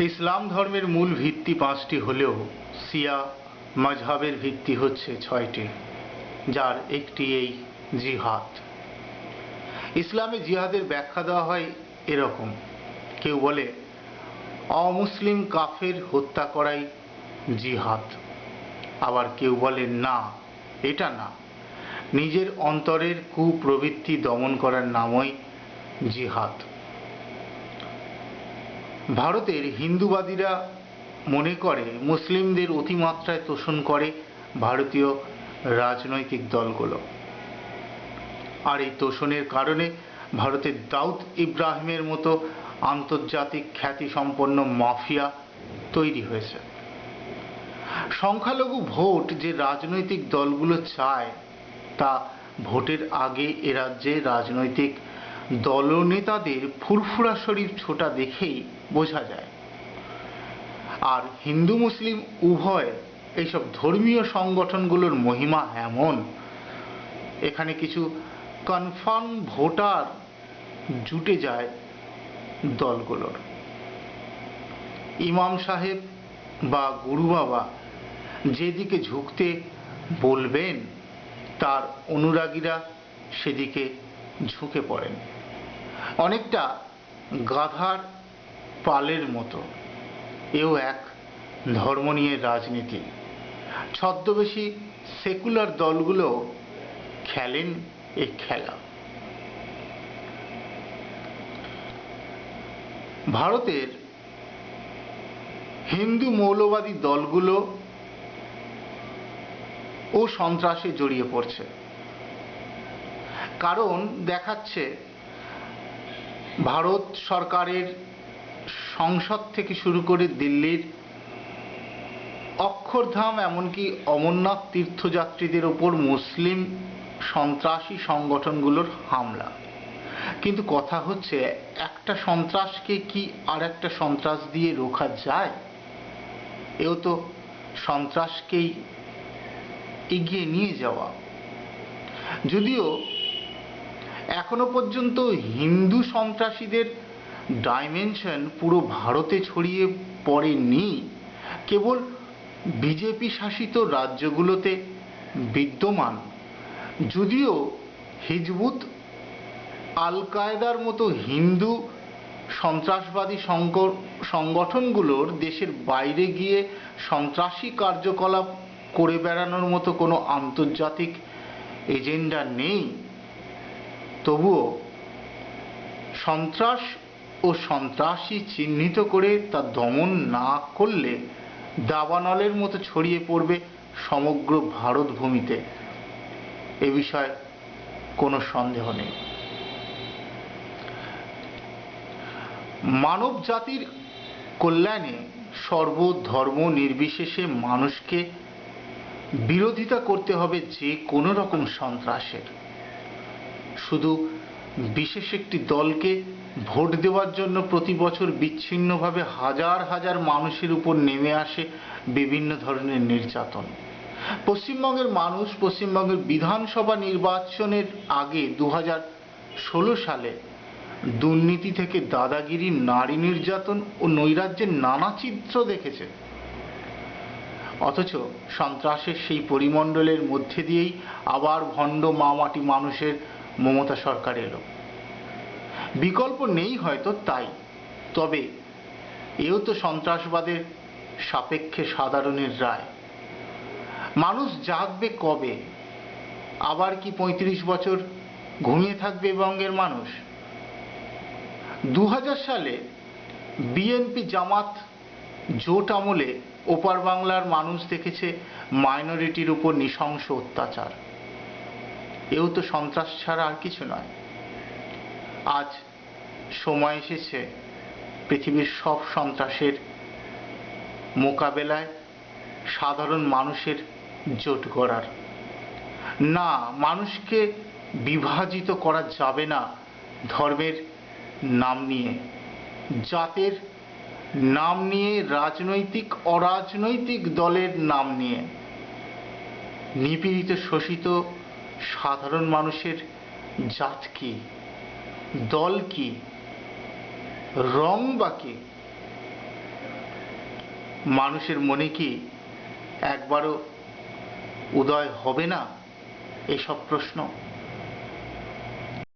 ইসলাম ধর্মের মূল ভিত্তি পাঁচটি হলেও সিয়া মাজহাবের ভিত্তি হচ্ছে ছয়টি, যার একটি এই জিহাদ। ইসলামে জিহাদের ব্যাখ্যা দেওয়া হয় এরকম। কেউ বলে, অমুসলিম কাফের হত্যা করাই জিহাদ। আবার কেউ বলে, না, এটা না। নিজের অন্তরের কুপ্রবৃত্তি দমন করার নামই জিহাদ। ভারতের হিন্দুবাদীরা মনে করে মুসলিমদের অতিমাত্রায় তোষণ করে ভারতীয় রাজনৈতিক দলগুলো। আর এই তোষণের কারণে ভারতের দাউদ ইব্রাহিমের মতো আন্তর্জাতিক খ্যাতিসম্পন্ন মাফিয়া তৈরি হয়েছে। সংখ্যালঘু ভোট যে রাজনৈতিক দলগুলো চায়, তা ভোটের আগে এ রাজ্যে রাজনৈতিক দলনেতাদের ফুরফুরা শরীর ছোটা দেখেই বোঝা যায়। আর হিন্দু, মুসলিম উভয় এইসব ধর্মীয় সংগঠনগুলোর মহিমা এমন। এখানে কিছু কনফার্ম ভোটার জুটে যায় দলগুলোর। ইমাম সাহেব বা গুরু বাবা যেদিকে ঝুঁকতে বলবেন, তার অনুরাগীরা সেদিকে ঝুঁকে পড়েন। অনেকটা গাধার পালের মতো। এও এক ধর্ম নিয়ে রাজনীতি। ছদ্মবেশী সেকুলার দলগুলো খেলেন এ খেলা। ভারতের হিন্দু মৌলবাদী দলগুলো ও সন্ত্রাসে জড়িয়ে পড়ছে। কারণ দেখাচ্ছে ভারত সরকারের সংসদ থেকে শুরু করে দিল্লির অক্ষরধাম, এমনকি অমরনাথ তীর্থযাত্রীদের ওপর মুসলিম সন্ত্রাসী সংগঠনগুলোর হামলা। কিন্তু কথা হচ্ছে, একটা সন্ত্রাসকে কি আর একটা সন্ত্রাস দিয়ে রোখা যায়? এও তো সন্ত্রাসকেই এগিয়ে নিয়ে যাওয়া। যদিও এখনও পর্যন্ত হিন্দু সন্ত্রাসীদের ডাইমেনশন পুরো ভারতে ছড়িয়ে পড়েনি। কেবল বিজেপি শাসিত রাজ্যগুলোতে বিদ্যমান। যদিও হিজবুত আল কায়দার মতো হিন্দু সন্ত্রাসবাদী সংগঠনগুলোর দেশের বাইরে গিয়ে সন্ত্রাসী কার্যকলাপ করে বেড়ানোর মতো কোনো আন্তর্জাতিক এজেন্ডা নেই। তবুও সন্ত্রাস ও সন্ত্রাসী চিহ্নিত করে তা দমন না করলে দাবানলের মতো ছড়িয়ে পড়বে সমগ্র ভারত ভূমিতে এ বিষয়ে কোনো সন্দেহ নেই। মানব জাতির কল্যাণে সর্বধর্ম নির্বিশেষে মানুষকে বিরোধিতা করতে হবে যে কোনো রকম সন্ত্রাসের। শুধু বিশেষ একটি দলকে ভোট দেওয়ার জন্য প্রতি বছর বিচ্ছিন্নভাবে হাজার হাজার মানুষের উপর নেমে আসে বিভিন্ন ধরনের নির্যাতন। পশ্চিমবঙ্গের মানুষ পশ্চিমবঙ্গের বিধানসভা নির্বাচনের আগে দু সালে দুর্নীতি থেকে দাদাগিরি, নারী নির্যাতন ও নৈরাজ্যের নানা চিত্র দেখেছে। অথচ সন্ত্রাসের সেই পরিমণ্ডলের মধ্যে দিয়েই আবার ভণ্ড মামাটি মানুষের মমতা সরকার এলো। বিকল্প নেই হয়তো, তাই। তবে এও তো সন্ত্রাসবাদের সাপেক্ষে সাধারণের রায়। মানুষ জাগবে কবে? আবার কি পঁয়ত্রিশ বছর ঘুমিয়ে থাকবে বঙ্গের মানুষ? দু হাজার সালে বিএনপি জামাত জোট আমলে ওপার বাংলার মানুষ দেখেছে মাইনরিটির উপর নৃশংস অত্যাচার। এও তো সন্ত্রাস ছাড়া আর কিছু নয়। আজ সময় এসেছে পৃথিবীর সব সন্ত্রাসের মোকাবেলায় সাধারণ মানুষের জোট গড়ার। না, মানুষকে বিভাজিত করা যাবে না ধর্মের নাম নিয়ে। জাতের নাম নিয়ে, রাজনৈতিক, অরাজনৈতিক দলের নাম নিয়ে। নিপীড়িত, শোষিত সাধারণ মানুষের জাত কি? দল কি? রং বা কি? মানুষের মনে কি একবারও উদয় হবে না এসব প্রশ্ন?